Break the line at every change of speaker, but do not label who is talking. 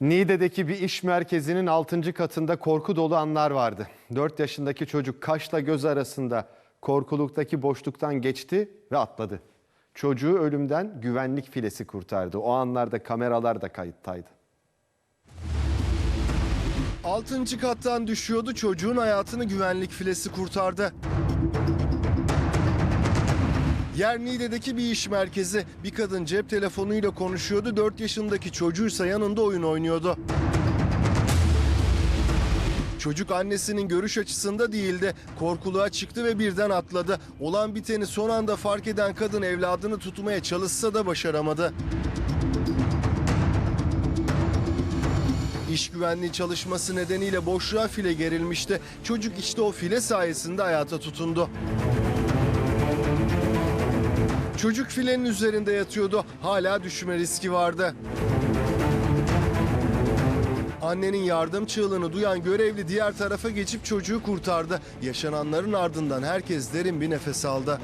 Niğde'deki bir iş merkezinin 6. katında korku dolu anlar vardı. 4 yaşındaki çocuk kaşla göz arasında korkuluktaki boşluktan geçti ve atladı. Çocuğu ölümden güvenlik filesi kurtardı. O anlarda kameralar da kayıttaydı.
Altıncı kattan düşüyordu çocuğun hayatını güvenlik filesi kurtardı. Yer Niğde'deki bir iş merkezi. Bir kadın cep telefonuyla konuşuyordu. 4 yaşındaki çocuğuysa yanında oyun oynuyordu. Çocuk annesinin görüş açısında değildi. Korkuluğa çıktı ve birden atladı. Olan biteni son anda fark eden kadın evladını tutmaya çalışsa da başaramadı. İş güvenliği çalışması nedeniyle boşluğa file gerilmişti. Çocuk işte o file sayesinde hayata tutundu. Çocuk filenin üzerinde yatıyordu. Hala düşme riski vardı. Annenin yardım çığlığını duyan görevli diğer tarafa geçip çocuğu kurtardı. Yaşananların ardından herkes derin bir nefes aldı.